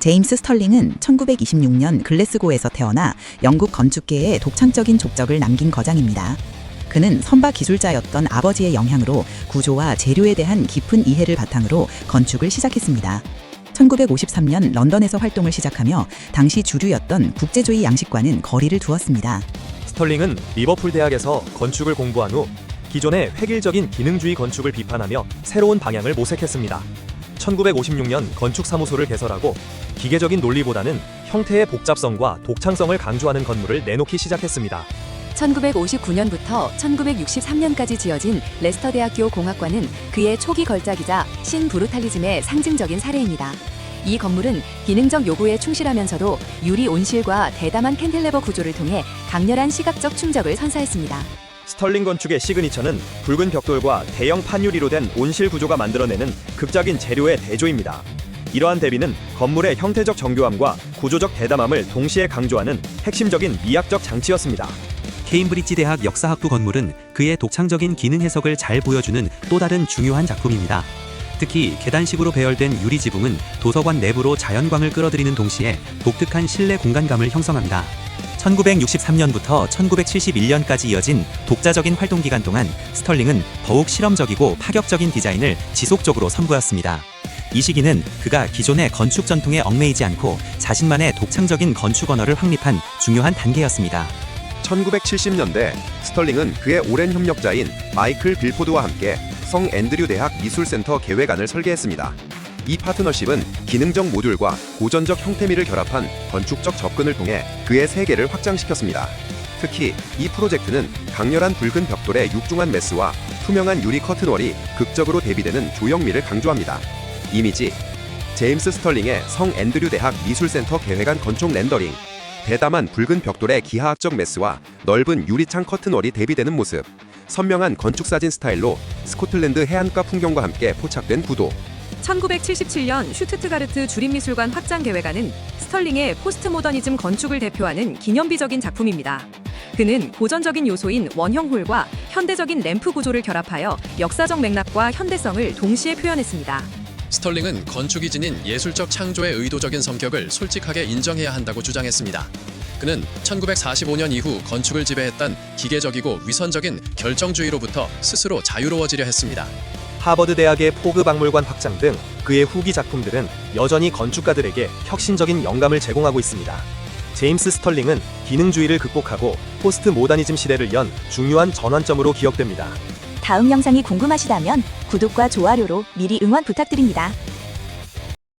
제임스 스털링은 1926년 글래스고에서 태어나 영국 건축계에 독창적인 족적을 남긴 거장입니다. 그는 선박 기술자였던 아버지의 영향으로 구조와 재료에 대한 깊은 이해를 바탕으로 건축을 시작했습니다. 1953년 런던에서 활동을 시작하며 당시 주류였던 국제주의 양식과는 거리를 두었습니다. 스털링은 리버풀 대학에서 건축을 공부한 후 기존의 획일적인 기능주의 건축을 비판하며 새로운 방향을 모색했습니다. 1956년 건축사무소를 개설하고 기계적인 논리보다는 형태의 복잡성과 독창성을 강조하는 건물을 내놓기 시작했습니다. 1959년부터 1963년까지 지어진 레스터 대학교 공학과는 그의 초기 걸작이자 신브루탈리즘의 상징적인 사례입니다. 이 건물은 기능적 요구에 충실하면서도 유리 온실과 대담한 캔틀레버 구조를 통해 강렬한 시각적 충격을 선사했습니다. 스털링 건축의 시그니처는 붉은 벽돌과 대형 판유리로 된 온실 구조가 만들어내는 극적인 재료의 대조입니다. 이러한 대비는 건물의 형태적 정교함과 구조적 대담함을 동시에 강조하는 핵심적인 미학적 장치였습니다. 케임브리지 대학 역사학부 건물은 그의 독창적인 기능 해석을 잘 보여주는 또 다른 중요한 작품입니다. 특히 계단식으로 배열된 유리 지붕은 도서관 내부로 자연광을 끌어들이는 동시에 독특한 실내 공간감을 형성합니다. 1963년부터 1971년까지 이어진 독자적인 활동 기간 동안 스털링은 더욱 실험적이고 파격적인 디자인을 지속적으로 선보였습니다. 이 시기는 그가 기존의 건축 전통에 얽매이지 않고 자신만의 독창적인 건축 언어를 확립한 중요한 단계였습니다. 1970년대 스털링은 그의 오랜 협력자인 마이클 빌포드와 함께 성 앤드류 대학 미술센터 계획안을 설계했습니다. 이 파트너십은 기능적 모듈과 고전적 형태미를 결합한 건축적 접근을 통해 그의 세계를 확장시켰습니다. 특히 이 프로젝트는 강렬한 붉은 벽돌의 육중한 메스와 투명한 유리 커튼월이 극적으로 대비되는 조형미를 강조합니다. 이미지 제임스 스털링의 성 앤드류 대학 미술센터 계획안 건축 렌더링 대담한 붉은 벽돌의 기하학적 메스와 넓은 유리창 커튼월이 대비되는 모습 선명한 건축 사진 스타일로 스코틀랜드 해안가 풍경과 함께 포착된 구도 1977년 슈투트가르트 주립미술관 확장 계획안은 스털링의 포스트모더니즘 건축을 대표하는 기념비적인 작품입니다. 그는 고전적인 요소인 원형홀과 현대적인 램프 구조를 결합하여 역사적 맥락과 현대성을 동시에 표현했습니다. 스털링은 건축이 지닌 예술적 창조의 의도적인 성격을 솔직하게 인정해야 한다고 주장했습니다. 그는 1945년 이후 건축을 지배했던 기계적이고 위선적인 결정주의로부터 스스로 자유로워지려 했습니다. 하버드 대학의 포그 박물관 확장 등 그의 후기 작품들은 여전히 건축가들에게 혁신적인 영감을 제공하고 있습니다. 제임스 스털링은 기능주의를 극복하고 포스트 모더니즘 시대를 연 중요한 전환점으로 기억됩니다. 다음 영상이 궁금하시다면 구독과 좋아요로 미리 응원 부탁드립니다.